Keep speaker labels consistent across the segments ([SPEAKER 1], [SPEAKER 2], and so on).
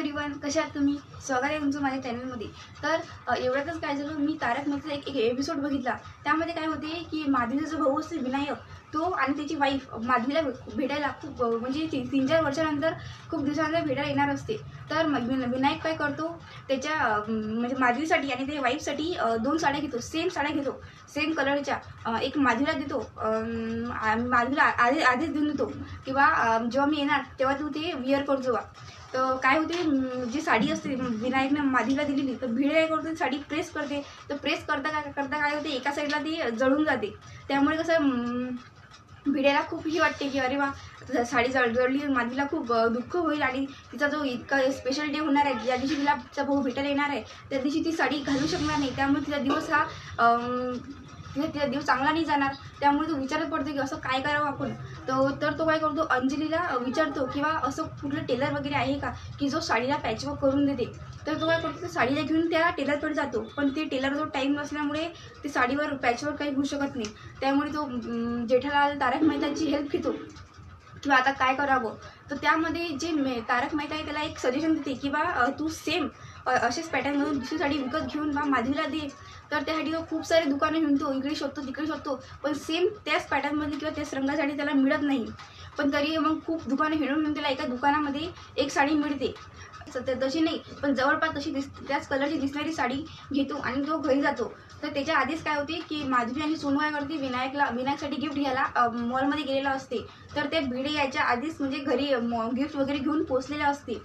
[SPEAKER 1] Everyone कशा आहात तुम्ही स्वागत आहे तुमचं माझ्या चॅनलमध्ये तर एवढ्यातच काय झालं मी तारक मेहताचा एक एक एपिसोड बघितला. त्यामध्ये काय होते की माधवीचा जो भाऊ असते विनायक तो आणि त्याची वाईफ माधवीला भेटायला खूप म्हणजे ती तीन चार वर्षानंतर खूप दिवसानंतर भेटायला येणार असते. तर विन- विनायक काय करतो त्याच्या म्हणजे माधवीसाठी आणि त्याच्या वाईफसाठी दोन साड्या घेतो. सेम साड्या घेतो. सेम कलरच्या एक माधवीला देतो. माधवीला आधी आधीच देऊन देतो. किंवा जेव्हा मी येणार तेव्हा तू ते विअर करतो बा तर काय होते जी साडी असते विनायकनं माधीला दिलेली तर भिडे काय करते साडी प्रेस करते. तर प्रेस करता काय करता काय होते एका साईडला ती जळून जाते. त्यामुळे कसं भिड्याला भिडेला खूप ही वाटते की अरे वा साडी जळ जळली माधीला खूप दुःख होईल आणि तिचा जो इतका स्पेशल डे होणार आहे ज्या दिवशी तिला तिचा भाऊ भेटायला येणार आहे त्या दिवशी ती साडी घालू शकणार नाही. त्यामुळे तिचा दिवस हा तिथे ते दिवस चांगला नाही जाणार. त्यामुळे तो विचारत पडतो की असं काय करावं आपण? तो तर तो काय करतो? अंजलीला विचारतो किंवा असं कुठलं टेलर वगैरे आहे का? की जो साडीला पॅचवर्क करून देते. तर तो काय करतो? साडीला घेऊन त्या टेलरकडे जातो. पण ते टेलर जो टाईम नसल्यामुळे ते साडीवर पॅचवर्क काही होऊ शकत नाही. त्यामुळे तो जेठालाल तारक मेहताची हेल्प घेतो. किंवा आता काय करावं? तर त्यामध्ये जे मे तारक मेहता आहे त्याला एक सजेशन देते की बा तू सेम असेच पॅटर्नमधून दुसरी साडी विकत घेऊन बा माधवीला दे. तर त्यासाठी तो खूप सारे दुकानं हिंडतो इकडे शोधतो तिकडे शोधतो. पण सेम त्याच पॅटर्नमध्ये किंवा त्याच रंगासाठी त्याला मिळत नाही. पण तरी मग खूप दुकानं हिडून घेऊन त्याला एका दुकानामध्ये एक साडी मिळते. तशी नाही पण जवळपास तशी दिस त्याच कलरची दिसणारी साडी घेतो आणि तो घरी जातो. तर त्याच्या आधीच काय होते की माधवी आणि सोनू काय करते विनायकला विनायकसाठी गिफ्ट घ्यायला मॉलमध्ये गेलेला असते. तर ते भिडे यायच्या आधीच म्हणजे घरी गिफ्ट वगैरे घेऊन पोचलेले असते.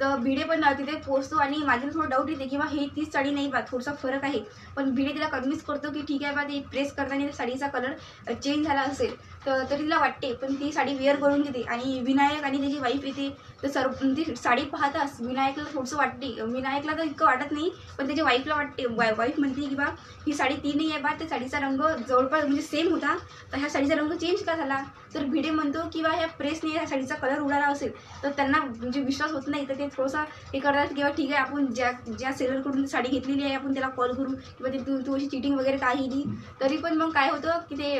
[SPEAKER 1] तर भिडे पण तिथे पोचतो आणि माझ्याला थोडं डाऊट येते की बा हे तीच साडी नाही बा थोडासा फरक आहे. पण भिडे तिला कन्व्हिन्स करतो की ठीक आहे बा ते प्रेस करताना त्या साडीचा कलर चेंज झाला असेल. तर तरी तिला वाटते पण ती साडी वेअर करून घेते. आणि विनायक आणि त्याची वाईफ येते तर सर्व ती साडी पाहताच विनायकला थोडंसं वाटते. विनायकला तर इतकं वाटत नाही पण त्याच्या वाईफला वाटते. वाय वाईफ म्हणते की बा ही साडी ती नाही आहे बा त्या साडीचा रंग जवळपास म्हणजे सेम होता तर ह्या साडीचा रंग चेंज का झाला? तर भिडे म्हणतो की बा ह्या प्रेसने ह्या साडीचा कलर उडाला असेल तर त्यांना म्हणजे विश्वास होत नाही. तर ते थोडंसं हे करतात किंवा ठीक आहे आपण ज्या ज्या सेलरकडून साडी घेतलेली आहे आपण त्याला कॉल करू. किंवा ते तू तू अशी चिटिंग वगैरे काही तरी पण मग काय होतं की ते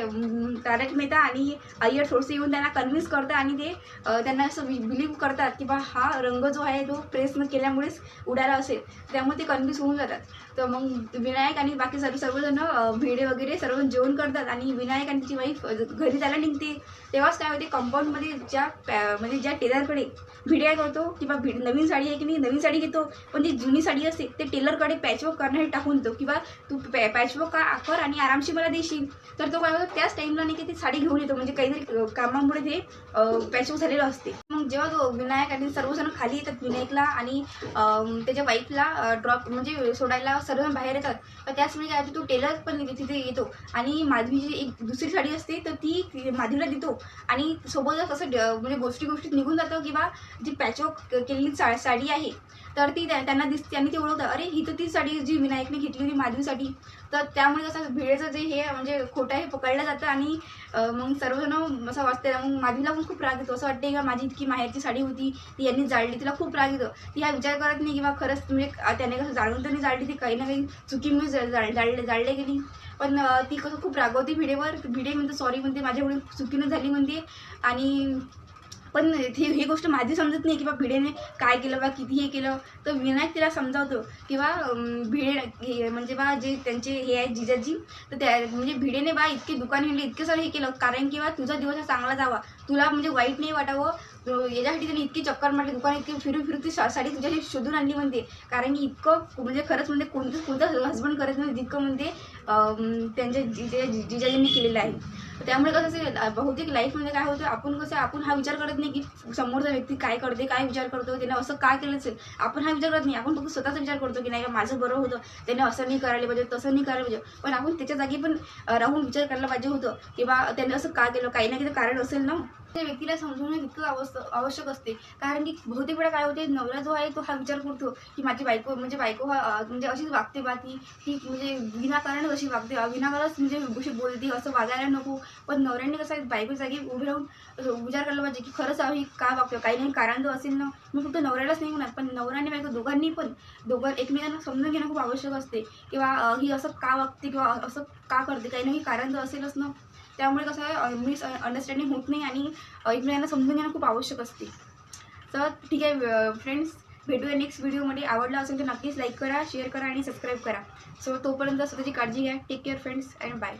[SPEAKER 1] तारक मेहता आणि अय्यर थोडंसं येऊन त्यांना कन्व्हिन्स करतात आणि ते त्यांना असं बिलीव्ह करतात की बा हा रंग जो आहे तो प्रेस न केल्यामुळेच उडाला असेल. त्यामुळे ते कन्व्हिन्स होऊन जातात. तर मग विनायक आणि बाकी सर्व सर्वजण भिडे वगैरे सर्व जेवण करतात आणि विनायक आणि तिची वाईफ घरी जायला निघते. तेव्हाच काय होते कंपाऊंडमध्ये ज्या पॅ- म्हणजे ज्या टेलरकडे भिडे करतो किंवा भिड नवीन साडी आहे की नाही नवीन साडी घेतो. पण जी जुनी साडी असते ते टेलरकडे पॅचवर्क करण्यासाठी टाकून देतो. किंवा तू पॅ पॅचवर्क का कर आणि आरामशी मला देशील. तर तो काय होतो त्याच टाईमला नाही की ती साडी घेऊन येतो म्हणजे काहीतरी कामामुळे ते पॅचवर्क झालेलं असते. मग जेव्हा तो विनायक आणि सर्वजण खाली येतात विनायकला आणि त्याच्या वाईफला ड्रॉप म्हणजे सोडायला सर्वजण बाहेर येतात तर त्याच वेळी काय तो टेलर पण तिथे येतो. आणि माधवीची एक दुसरी साडी असते तर ती माधवीला देतो. आणि सोबतच असं ड- म्हणजे गोष्टी गोष्टीत निघून जातो किंवा जी पॅचवर्क केलेली सा साडी आहे तर ती त्या- त्यांना दिसते आणि ते ओळखतं अरे ही तर ती साडी जी विनायकने घेतली होती माधवीसाठी तर त्यामुळे कसं भिडेचं जे हे म्हणजे खोटं हे पकडलं जातं आणि मग सर्वजण असं वाचते मग माधवीला पण खूप राग येतो. असं वाटते का माझी इतकी माहेरची साडी होती ती यांनी जाळली. तिला खूप राग येतो. ती हा विचार करत नाही किंवा खरंच म्हणजे त्याने कसं जाळून तर नाही जाळली ती काही ना काही चुकीमुळे जाळ जाळले जाळले गेली. पण ती कसं खूप रागवते भिडेवर. भिडे म्हणते सॉरी म्हणते माझ्याकडून चुकीनं झाली म्हणते. आणि पण ही ही गोष्ट माझी समजत नाही किंवा भिडेने काय केलं बा किती हे केलं. तर विनायक तिला समजावतो किंवा भिडे हे म्हणजे बा जे त्यांचे हे आहे जिजाजी तर त्या म्हणजे भिडेने बा इतके दुकान हिंडले इतके सारं हे केलं. कारण की बा तुझा दिवस हा चांगला जावा. तुला म्हणजे वाईट नाही वाटावं. याच्यासाठी त्यांनी इतकी चक्कर मारली दुकान इतकी फिरू फिरू ती साडी तुझ्याशी शोधून आणली म्हणते. कारण की इतकं म्हणजे खरंच म्हणजे कोणतं कोणतं हसबंड करत नाही जितकं म्हणते त्यांच्या जिजा जिजाजींनी केलेलं आहे. त्यामुळे कसं असेल बहुतेक लाईफमध्ये काय होतं आपण कसं आपण हा विचार करत नाही की समोरचा व्यक्ती काय करते काय विचार करतो त्याने असं काय केलं असेल? आपण हा विचार करत नाही. आपण फक्त स्वतःचा विचार करतो की नाही का माझं बरं होतं त्याने असं नाही करायला पाहिजे तसं नाही करायला पाहिजे. पण आपण त्याच्या जागी पण राहून विचार करायला पाहिजे होतं की बा त्याने असं का केलं काही ना काही कारण असेल ना. त्या व्यक्तीला समजवणं इतकं आवश्यक आवश्यक असते. कारण की बहुतेक वेळा काय होते नवरा जो आहे तो हा विचार करतो की माझी बायको म्हणजे बायको हा म्हणजे अशीच वागते बा ती. ती म्हणजे विनाकारणच अशी वागते. विनाकारच विनाकारणच म्हणजे अशी बोलते असं वागायला नको. पण नवऱ्याने कसं आहे बायको जागी उभी राहून विचार करायला पाहिजे की खरंच आम्ही का वागतो काही नाही कारण जो असेल ना. मी फक्त नवऱ्यालाच नाही म्हणत पण नवरा आणि बायको दोघांनी पण दोघं एकमेकांना समजून घेणं खूप आवश्यक असते. किंवा ही असं का वागते किंवा असं का करते काही नाही कारण जो असेलच ना. त्यामुळे कसं आहे मिस अंडरस्टँडिंग होत नाही आणि एकमेकांना समजून घेणं खूप आवश्यक असते. तर ठीक आहे फ्रेंड्स भेटूया नेक्स्ट व्हिडिओमध्ये आवडला असेल तर नक्कीच लाईक करा शेअर करा आणि सबस्क्राईब करा. सो तोपर्यंत स्वतःची काळजी घ्या. Take care friends and bye